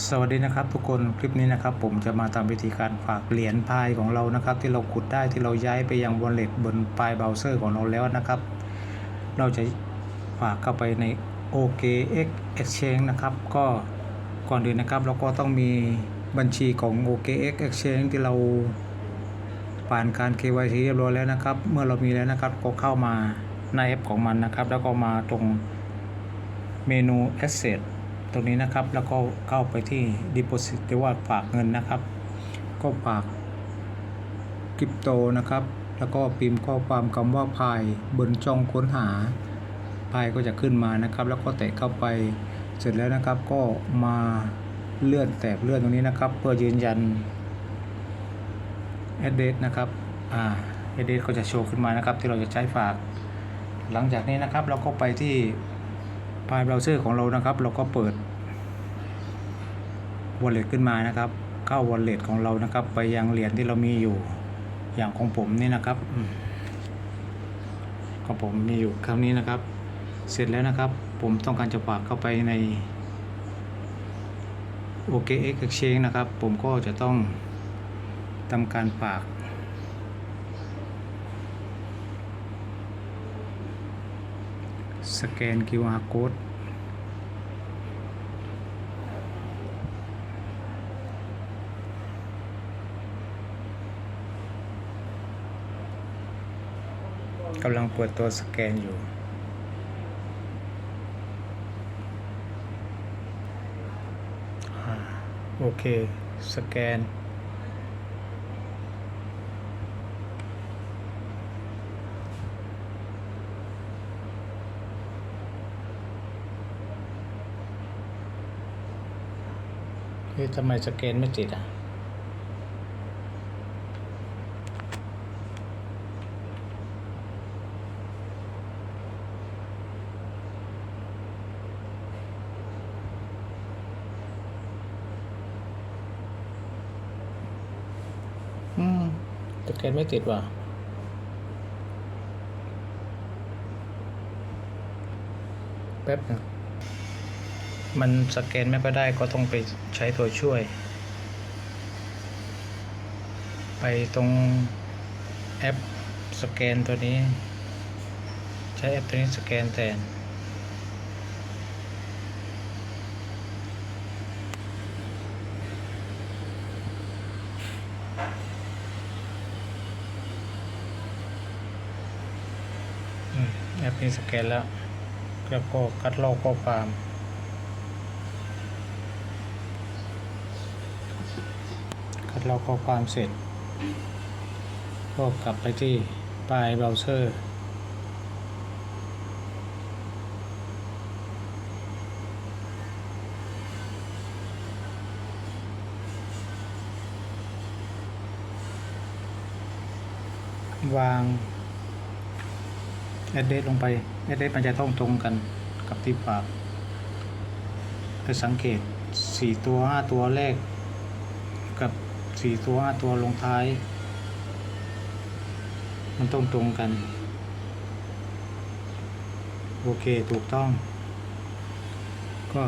สวัสดีนะครับทุกคนคลิปนี้นะครับผมจะมาทำวิธีการฝากเหรียญพายของเรานะครับ ที่เราขุดได้ที่เราย้ายไปยังวอลเล็ตบนปลายเบราว์เซอร์ของเราแล้วนะครับ เราจะฝากเข้าไปใน OKX Exchange นะครับก็ก่อนอื่นนะครับเราก็ต้องมีบัญชีของ OKX Exchange ที่เราผ่านการ KYC เรียบร้อยแล้วนะครับ เมื่อเรามีแล้วนะครับก็เข้ามาในแอปของมันนะครับ แล้วก็มาตรงเมนู Asset ตรงนี้นะครับ แล้วก็เข้าไปที่ deposit หรือว่าฝากเงินนะครับ ก็ฝากคริปโตนะครับ แล้วก็พิมพ์ข้อความคำว่าพายบนช่องค้นหาพายก็จะขึ้นมานะครับ แล้วก็แตะเข้าไปเสร็จแล้วนะครับ ก็มาเลื่อนแตะเลื่อนตรงนี้นะครับ เพื่อยืนยัน address นะครับอ่า address ก็จะโชว์ขึ้นมานะครับ ที่เราจะใช้ฝาก หลังจากนี้นะครับ เราก็ไปที่ ฟล์เบราว์เซอร์ของเรานะครับ เราก็เปิด wallet ขึ้นมานะครับ เข้า wallet ของเรานะครับ ไปยังเหรียญที่เรามีอยู่อย่างของผมนี่นะครับของผมมีอยู่คำนี้นะครับ เสร็จแล้วนะครับ ผมต้องการจะฝากเข้าไปใน OKX Exchange นะครับ ผมก็จะต้องทำการฝากสแกน QR code กำลังเปิดตัวสแกนอยู่ โอเค สแกน เฮ้ยทำไมสแกนไม่ติดอะ แกนไม่ติดว่ะแป๊บนึงมันสแกนไม่ก็ได้ก็ต้องไปใช้ตัวช่วย ไปตรงแอปสแกนตัวนี้ ใช้แอปตัวนี้สแกนแทน แอปนี้สแกนแล้ว แล้วก็คัดลอกข้อความคัดลอกข้อความเสร็จ ก็กลับไปที่ปลายเบราว์เซอร์วาง แอดเดสลงไปแอดเดสมันจะต้องตรงกันกับที่ฝากไปสังเกต 4 ตัว 5 ตัวแรก กับ 4 ตัว 5 ตัวลงท้าย มันต้องตรงกัน โอเคถูกต้อง ก็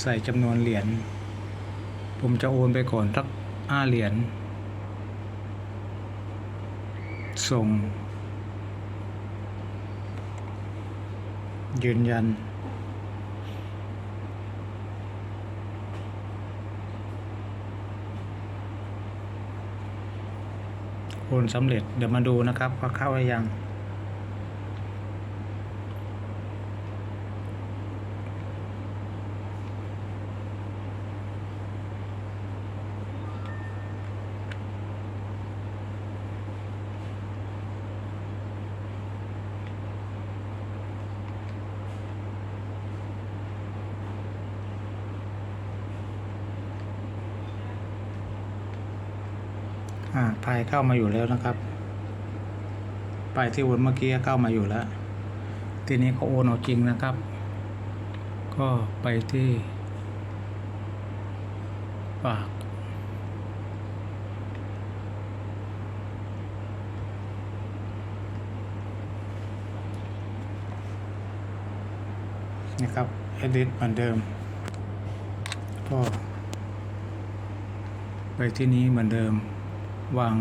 ใส่จำนวนเหรียญผมจะโอนไปก่อนสัก5เหรียญส่ง ยืนยัน โอนสำเร็จ เดี๋ยวมาดูนะครับว่าเข้าหรือยัง อ่าพายเข้ามาอยู่แล้วนะครับไปที่โอนเมื่อกี้เข้ามาอยู่แล้ว ทีนี้เขาโอนเอาจริงนะครับ ก็ไปที่ฝากนะครับ edit เหมือนเดิม ก็ไปที่นี้เหมือนเดิม วาง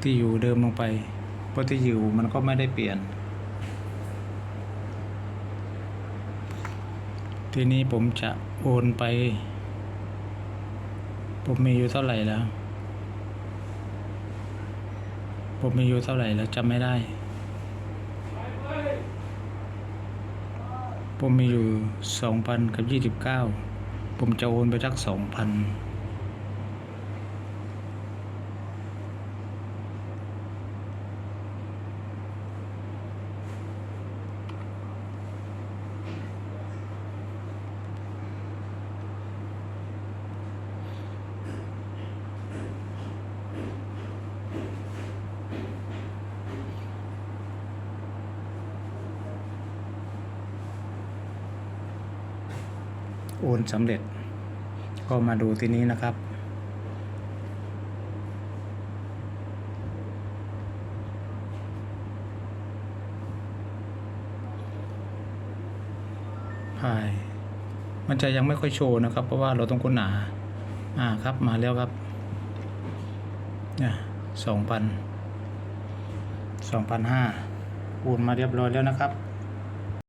ที่อยู่เดิมลงไป เพราะที่อยู่มันก็ไม่ได้เปลี่ยน ทีนี้ผมจะโอนไป ผมมีอยู่เท่าไหร่แล้ว ผมมีอยู่เท่าไหร่แล้วจำไม่ได้ ผมมีอยู่สองพันกับยี่สิบเก้าผมจะโอนไปสักสองพัน โอนสำเร็จ ก็มาดูที่นี้นะครับพายมันจะยังไม่ค่อยโชว์นะครับ เพราะว่าเราต้องค้นหา อ่าครับมาแล้วครับเนี่ยสองพันสองพันห้าโอนมาเรียบร้อยแล้วนะครับ